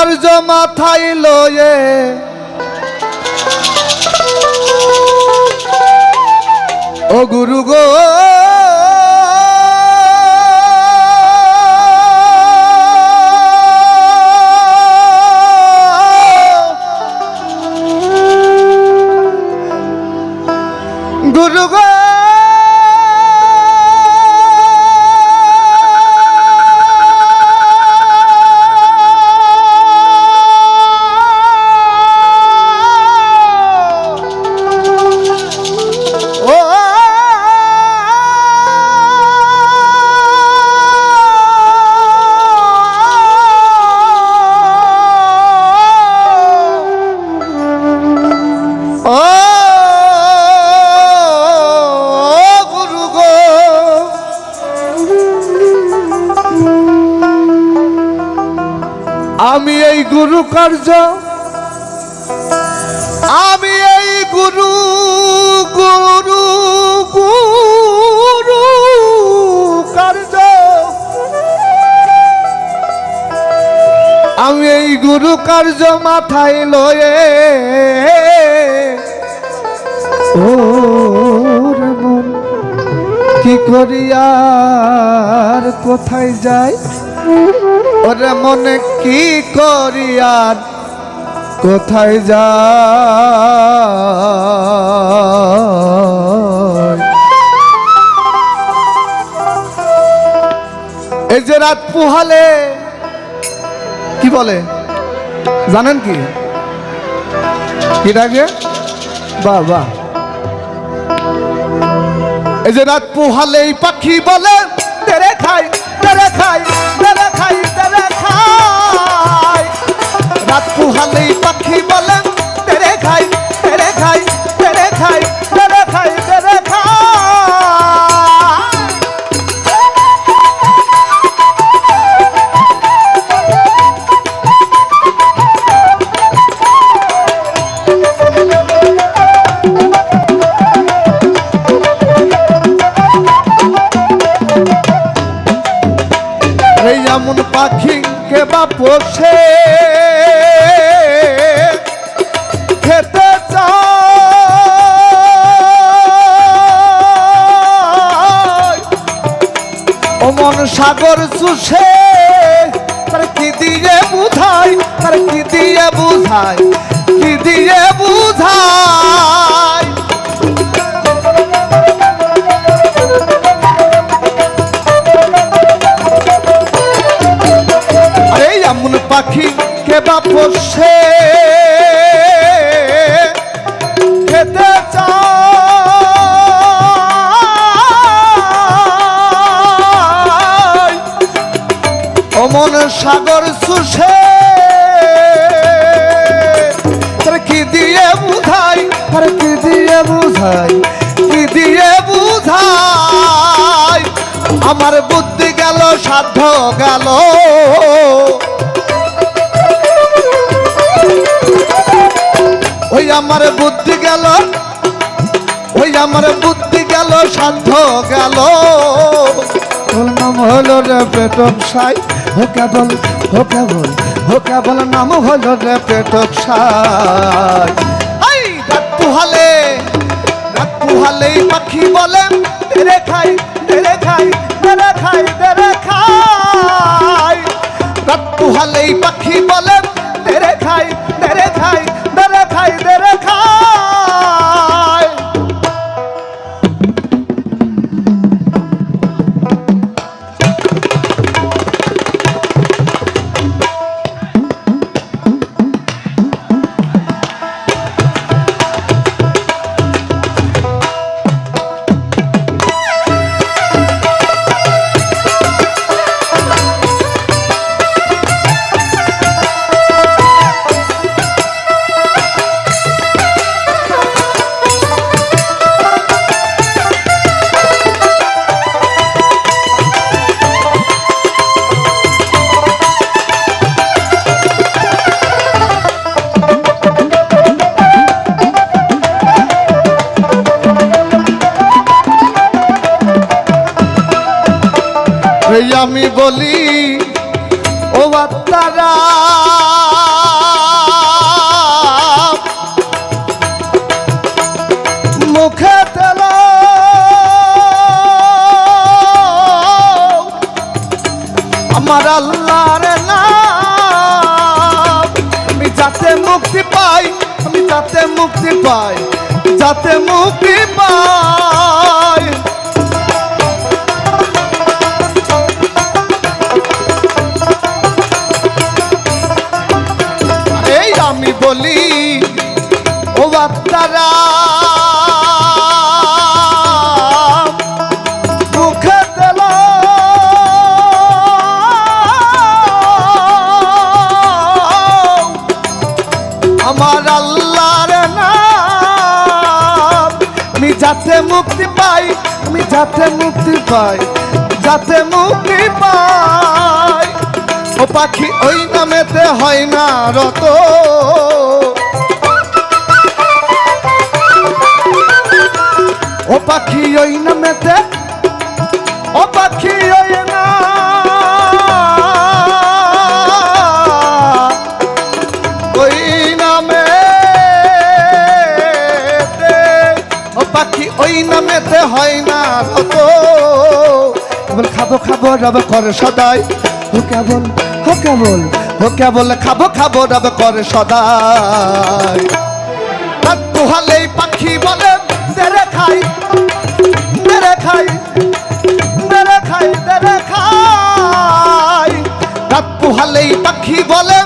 কার্য মাথায় লয়ে। ও গুরু গো। গুরু গো। গুরু কার্য। আমি এই গুরু গুরু গুরু কার্য। আমি এই গুরু কার্য মাথায় লয়ে মন কি করিয়ার কোথায় যায় ওরে মনে কি করিয়ার? কোথায় যা এই যে রাত পোহালে, কি বলে? জানেন কি? কি? ডাকে বাহ বাহ। এই যে রাত পোহালে পাখি বলে, তেরে খাই তেরে খাই এই এমন পাখি কে বা পোষে খেতে ও সাগর চুষে, তার কি দিয়ে বুঝাই তার কি দিয়ে বুঝাই পাখি কে বা পোষে? খেতে অমন সাগর সুষে কি দিয়ে বুঝাই? তার কি দিয়ে বুঝাই? কি দিয়ে বুঝাই? আমার বুদ্ধি গেল, সাধ্য গেল। আমার বুদ্ধি গেল, ওই আমার বুদ্ধি গেল, সাধ্য গেল। তোর নাম হলো রে পেটক সাই, ও কেবল ও কেবল ও কেবল নাম হলো রে পেটক সাই। আই রাত পুহালে, রাত পুহালেই পাখি বলে তেরে খাই তেরে খাই তেরে খাই তেরে খাই। রাত পুহালেই পাখি বলে তেরে খাই তেরে খাই তাই আমি বলি, ও আত্মারা মুখে তেল, আমার আল্লাহর না আমি যাতে মুক্তি পাই, আমি যাতে মুক্তি পাই, যাতে মুক্তি পাই বলি ও আমি যাতে মুক্তি পাই আমি যাতে মুক্তি পাই যাতে মুক্তি পাই। ও পাখি ওই নামেতে হয় না রত। ও পাখি ওই নামেতে, ও পাখি ওই না। ওই নামে ও পাখি ওই নামেতে হয় না রত। কেবল খাব খাব, রব করে সদাই। ও কেবল ও কেবল ও কেবল খাব খাব রব করে সদাই। রাত পোহালেই পাখি বলে, দেরে খাই দেরে খাই দেরে খাই দেরে খাই। রাত পোহালেই পাখি বলে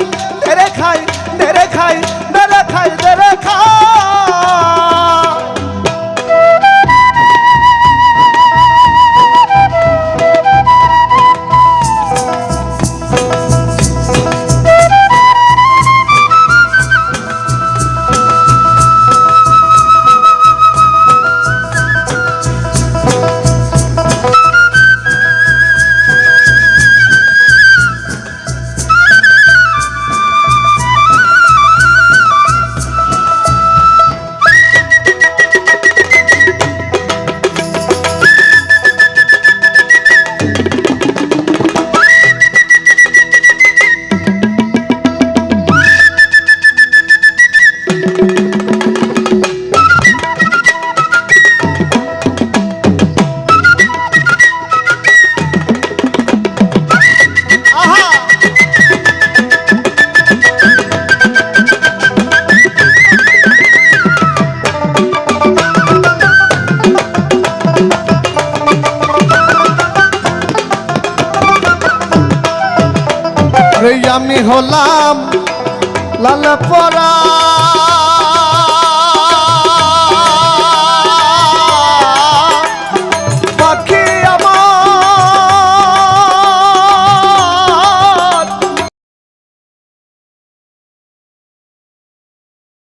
আমি হলাম লাল পরা।